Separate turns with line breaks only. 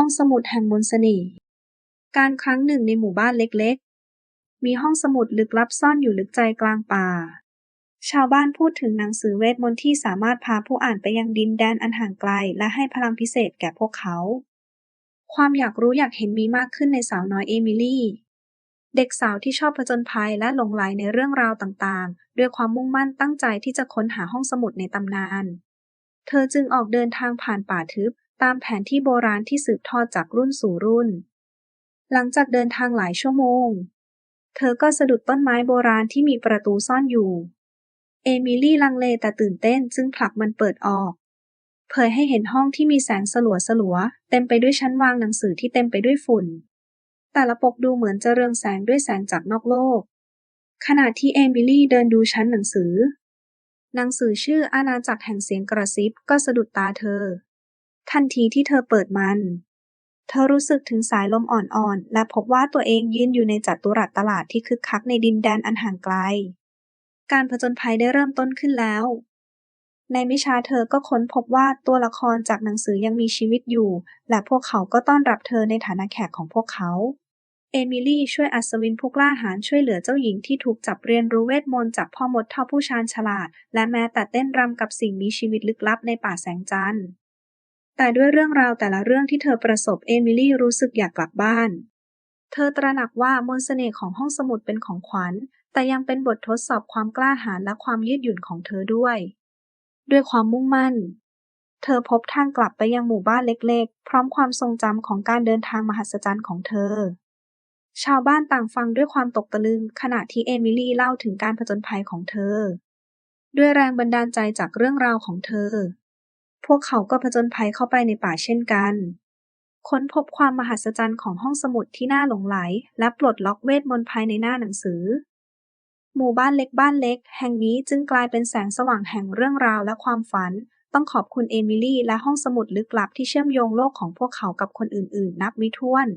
ห้องสมุดแห่งมนต์เสน่ห์ การครั้งหนึ่งในหมู่บ้านเล็กๆ มีห้องสมุดลึกลับซ่อนอยู่ลึกใจกลางป่า ชาวบ้านพูดถึงหนังสือเวทมนต์ที่สามารถพาผู้อ่านไปยังดินแดนอันห่างไกลและให้พลังพิเศษแก่พวกเขา ความอยากรู้อยากเห็นมีมากขึ้นในสาวน้อยเอมิลี่ เด็กสาวที่ชอบผจญภัยและหลงใหลในเรื่องราวต่างๆ ด้วยความมุ่งมั่นตั้งใจที่จะค้นหาห้องสมุดในตำนาน เธอจึงออกเดินทางผ่านป่าทึบ ตามแผนที่โบราณที่สืบทอดจากรุ่นสู่รุ่น หลังจากเดินทางหลายชั่วโมง เธอก็สะดุดต้นไม้โบราณที่มีประตูซ่อนอยู่ เอมิลี่ลังเลแต่ตื่นเต้นจึงผลักมันเปิดออก เผยให้เห็นห้องที่มีแสงสลัวสลัวๆเต็มไปด้วยชั้นวางหนังสือที่เต็มไปด้วยฝุ่น แต่ละปกดูเหมือนจะเรืองแสงด้วยแสงจากนอกโลก ขณะที่เอมิลี่เดินดูชั้นหนังสือหนังสือชื่ออาณาจักรแห่งเสียงกระซิบก็สะดุดตาเธอ ทันทีที่เธอเปิดมัน เธอรู้สึกถึงสายลมอ่อนๆ และพบว่าตัวเองยืนอยู่ในจัตุรัสตลาดที่คึกคักในดินแดนอันห่างไกล การผจญภัยได้เริ่มต้นขึ้นแล้ว ในไม่ช้าเธอก็ค้นพบว่าตัวละครจากหนังสือยังมีชีวิตอยู่ และพวกเขาก็ต้อนรับเธอในฐานะแขกของพวกเขาเอมิลี่ช่วยอัศวินผู้กล้าหาญช่วยเหลือเจ้าหญิงที่ถูกจับเรียนรู้เวทมนต์จากพ่อมดเท่าผู้ชาญฉลาด และแม้แต่เต้นรำกับสิ่งมีชีวิตลึกลับในป่าแสงจันทร์ แต่ด้วยเรื่องราวแต่ละเรื่องที่เธอประสบเอมิลี่รู้สึกอยากกลับบ้าน เธอตระหนักว่ามนต์เสน่ห์ของห้องสมุดเป็นของขวัญ แต่ยังเป็นบททดสอบความกล้าหาญและความยืดหยุ่นของเธอด้วย ด้วยความมุ่งมั่น เธอพบทางกลับไปยังหมู่บ้านเล็กๆ พร้อมความทรงจำของการเดินทางมหัศจรรย์ของเธอ ชาวบ้านต่างฟังด้วยความตกตะลึงขณะที่เอมิลี่เล่าถึงการผจญภัยของเธอ ด้วยแรงบันดาลใจจากเรื่องราวของเธอ พวกเขาก็ผจญภัยเข้าไปในป่าเช่นกัน ค้นพบความมหัศจรรย์ของห้องสมุดที่น่าหลงไหล และปลดล็อกเวทมนต์ภายในหน้าหนังสือ หมู่บ้านเล็กบ้านเล็ก แห่งนี้จึงกลายเป็นแสงสว่างแห่งเรื่องราวและความฝัน ต้องขอบคุณเอมิลี่และห้องสมุดลึกลับที่เชื่อมโยงโลกของพวกเขากับคนอื่นๆ นับไม่ถ้วน